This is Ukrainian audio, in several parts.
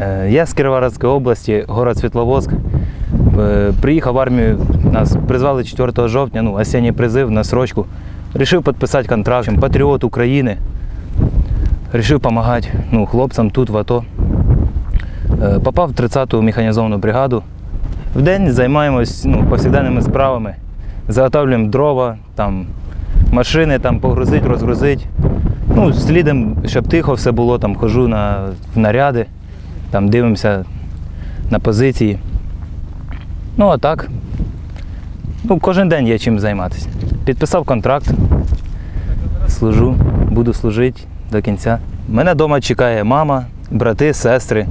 Е, Я з Кіровоградської області, город Світловодськ. Е, Приїхав в армію, нас призвали 4 жовтня, ну, осінній призив на срочку. Рішив підписати контракт, патріот України. Рішив допомагати ну, хлопцям тут, в АТО. Е, Попав в 30-ту механізовану бригаду. В день займаємось ну, повсякденними справами. Заготовлюємо дрова, там, машини там, погрузити, розгрузити. Ну, слідом, щоб тихо все було, там хожу на, в наряди, там дивимося на позиції. Ну, а так. Ну, кожен день є чим займатися. Підписав контракт, служу, буду служити до кінця. Мене вдома чекає мама, брати, сестри.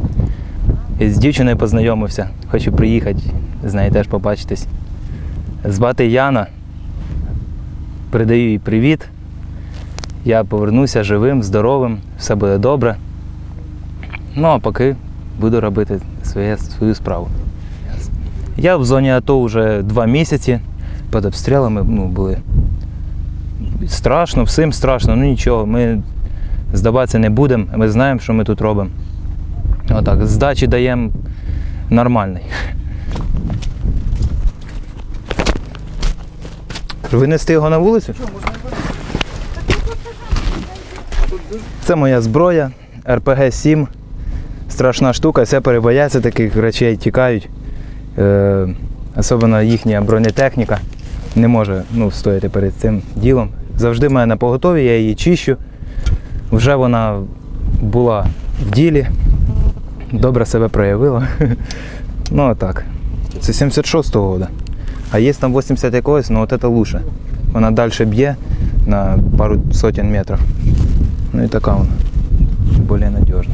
І з дівчиною познайомився. Хочу приїхати, з нею теж побачитись. Звати Яна. Передаю їй привіт. Я повернуся живим, здоровим, все буде добре. Ну, а поки буду робити своє, свою справу. Я в зоні АТО вже два місяці. Під обстрілами ну, були. Страшно, всім страшно, ну нічого, ми здаватися не будемо, ми знаємо, що ми тут робимо. Отак, здачі даємо нормальний. Винести його на вулицю? Це моя зброя, РПГ-7. Страшна штука, все перебояться таких речей, тікають. Е, особливо їхня бронетехніка не може ну, стояти перед цим ділом. Завжди в мене на поготові, я її чищу. Вже вона була в ділі, добре себе проявила. Ну, а так. Це 76-го года. А є там 80 якогось, ну от це лучше. Вона далі б'є на пару сотень метрів. Ну і така вона. Більш надіжна.